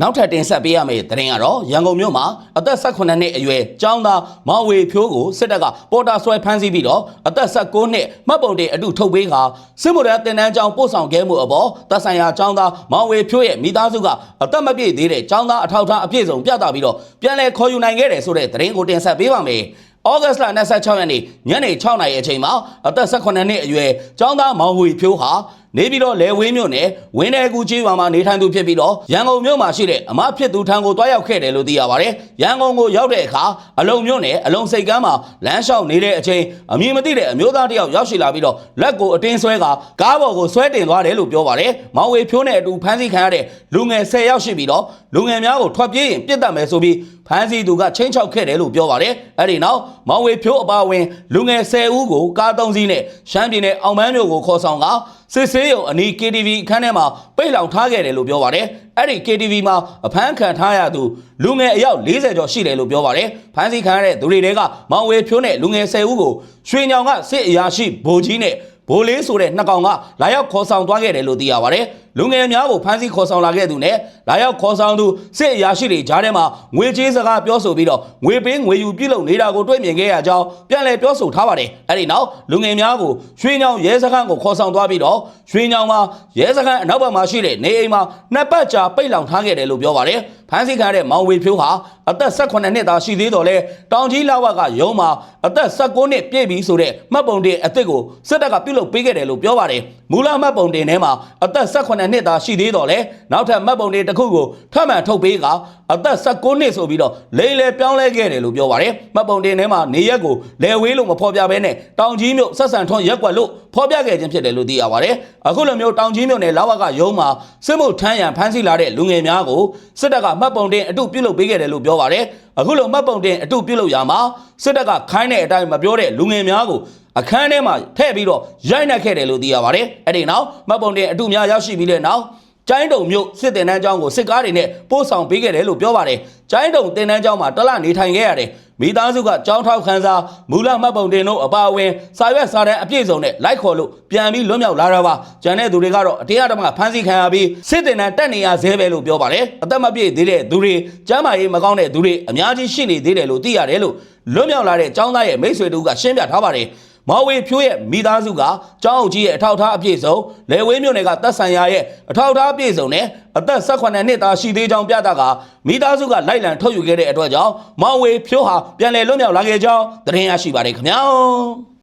နောက်ထပ်တင်ဆက်ပေးရမယ့်သတင်းကတော့ရန်ကုန်မြို့မှာအသက်18နှစ်အရွယ်ကျောင်းသားမောင်ဝေဖြိုးကိုစစ်တပ်ကပေါ်တာဆွဲဖမ်းဆီးပြီးတော့အသက်19နှစ်မှတ်ပုံတင်အတုထုတ်ပေးခါစစ်မှုထမ်းတင်တန်းကျောင်းပို့ဆောင်ခဲ့မှုအပေါ်သက်ဆိုင်ရာကျောင်းသားမောင်ဝေဖြိုးရဲ့မိသားစုကအသက်မပြည့်သေးတဲ့ကျောင်းသားအထောက်အထားအပြည့်စုံပြသပြီးတော့ပြန်လည်ခေါ်ယူနိုင်ခဲ့တယ်ဆိုတဲ့သတင်းကိုတင်ဆက်ပေးပါမယ်။ဩဂတ်စ်လ26ရက်နေ့ညနေ6နာရီအချိန်မှာအသက်18နှစ်အရွယ်ကျောင်းသားမောင်ဝေဖြိုးဟာ နေပြီးတော့လေဝင်းမြို့နယ်ဝင်းနယ်ကူကြီးရွာမှာနေထိုင်သူဖြစ်ပြီးတော့ရန်ကုန်မြို့မှာရှိတဲ့အမဖြစ်သူထံကိုတွားရောက်ခဲ့တယ်လို့သိရပါတယ်။ရန်ကုန်ကိုရောက်တဲ့အခါအလုံမြို့နယ်အလုံစိတ်ကမ်းမှာလမ်းလျှောက်နေတဲ့အချိန်အမည်မသိတဲ့အမျိုးသားတစ်ယောက်ရောက်ရှိလာပြီးတော့လက်ကိုအတင်းဆွဲကကားပေါ်ကိုဆွဲတင်သွားတယ်လို့ပြောပါတယ်။မောင်ဝေဖြိုးနဲ့အတူဖမ်းဆီးခံရတဲ့လူငယ်10ယောက်ရှိပြီးတော့လူငယ်များကိုထွက်ပြေးရင်ပြစ်တတ်မယ်ဆိုပြီးဖမ်းဆီးသူကချင်းချောက်ခဲ့တယ်လို့ပြောပါတယ်။အဲ့ဒီနောက်မောင်ဝေဖြိုးအပါအဝင်လူငယ်10ဦးကိုကားသုံးစီးနဲ့ရှမ်းပြည်နယ်အောင်မန်းမြို့ကိုခေါ်ဆောင်ကစစ်ဆေးရုံအနီး KTV အခန်းထဲမှာပိတ်လောင်ထားခဲ့တယ်လို့ပြောပါတယ်။အဲ့ဒီ KTV မှာအဖမ်းခံထားရသူလူငယ်အယောက်40ကျော်ရှိတယ်လို့ပြောပါတယ်။ဖမ်းဆီးခံရတဲ့သူတွေတဲကမောင်ဝေဖြိုးနဲ့လူငယ်10ဦးကိုရွှေညောင်ကစစ်အရာရှိဗိုလ်ကြီးနဲ့ဘိုးလေးဆိုတဲ့နှစ်ကောင်ကလာရောက်ခေါ်ဆောင်သွားခဲ့တယ်လို့သိရပါတယ်။ လူငယ်များကိုဖမ်းဆီးခေါ်ဆောင်လာခဲ့သူနဲ့လာရောက်ခေါ်ဆောင်သူစစ်အရာရှိတွေကြားထဲမှာငွေကြေးစကားပြောဆိုပြီးတော့ငွေပေးငွေယူပြုလုပ်နေတာကိုတွေ့မြင်ခဲ့ရကြောင်းပြန်လည်ပြောဆိုထားပါတယ်။အဲဒီနောက်လူငယ်များကိုရွှေညောင်ရဲစခန်းကိုခေါ်ဆောင်သွားပြီးတော့ရွှေညောင်မှာရဲစခန်းအနောက်ဘက်မှာရှိတဲ့နေအိမ်မှာနှစ်ပတ်ကြာပိတ်လောင်ထားခဲ့တယ်လို့ပြောပါတယ်။ဖမ်းဆီးခံရတဲ့မောင်ဝေဖြိုးဟာအသက်18နှစ်သားရှိသေးတော်လဲတောင်ကြီးလာဝကရုံးမှာအသက်19နှစ်ပြည့်ပြီဆိုတဲ့မှတ်ပုံတင်အစ်စ်ကိုစစ်တပ်ကပြုလုပ်ပေးခဲ့တယ်လို့ပြောပါတယ်။မူလမှတ်ပုံတင်ထဲမှာအသက်18နှစ်သားရှိသေးတော်လဲနောက်ထပ်မှတ်ပုံတင်တစ်ခုကိုထပ်မံထုတ်ပေးကအသက်19နှစ်ဆိုပြီးတော့လိန်လေပြောင်းလဲခဲ့တယ်လို့ပြောပါတယ်။မှတ်ပုံတင်ထဲမှာနေရက်ကိုလယ်ဝေးလို့မဖော်ပြဘဲနဲ့တောင်ကြီးမြို့ဆက်ဆံထွန်းရက်ကွက်လို့ဖော်ပြခဲ့ခြင်းဖြစ်တယ်လို့သိရပါတယ်။အခုလိုမျိုးတောင်ကြီးမြို့နယ်လာဝကရုံးမှာစစ်မှုထမ်းရန်ဖမ်းဆီးလာတဲ့လူငယ်များကိုစစ်တပ်ကမှတ်ပုံတင်အတုပြုလုပ်ပေးခဲ့တယ်လို့ပြောပါတယ်။အခုလိုမှတ်ပုံတင်အတုပြုလုပ်ရမှာစစ်တပ်ကခိုင်းတဲ့အတိုင်းမပြောတဲ့လူငယ်များကို အခန်းထဲမှာထည့်ပြီးတော့ရိုက်နှက်ခဲ့တယ်လို့သိရပါတယ်။အဲ့ဒီနောက်မှတ်ပုံတင်အတုများရောက်ရှိပြီးတဲ့နောက်ကျိုင်းတုံမြို့စစ်တင်တန်းကျောင်းကိုစစ်ကားတွေနဲ့ပို့ဆောင်ပေးခဲ့တယ်လို့ပြောပါတယ်။ကျိုင်းတုံတင်တန်းကျောင်းမှာတလနေထိုင်ခဲ့ရတယ်။မိသားစုကကျောင်းထောက်ခန်းစားမူလမှတ်ပုံတင်တို့အပါအဝင်စာရွက်စာတမ်းအပြည့်စုံနဲ့လိုက်ခေါ်လို့ပြန်ပြီးလွတ်မြောက်လာတာပါ။ကျန်တဲ့သူတွေကတော့အတရားဓမ္မဖမ်းဆီးခံရပြီးစစ်တင်တန်းတက်နေရသေးပဲလို့ပြောပါတယ်။အသက်မပြည့်သေးတဲ့သူတွေကျမ်းမာရေးမကောင်းတဲ့သူတွေအများကြီးရှိနေသေးတယ်လို့သိရတယ်လို့လွတ်မြောက်လာတဲ့ကျောင်းသားရဲ့မိတ်ဆွေတို့ကရှင်းပြထားပါတယ်။ မော်ဝေဖြိုးရဲ့မိသားစုကကျောင်းအုပ်ကြီးရဲ့အထောက်အထားအပြည့်စုံလေဝင်းမြို့နယ်ကတပ်ဆိုင်ရာရဲ့အထောက်အထားအပြည့်စုံနဲ့အသက်18နှစ်သားရှိသေးကြောင်းပြတာကမိသားစုကလိုက်လံထုတ်ယူခဲ့တဲ့အတွက်ကြောင့်မော်ဝေဖြိုးဟာပြန်လည်လွတ်မြောက်လာခဲ့ကြောင်းသတင်းရရှိပါတယ်ခင်ဗျာ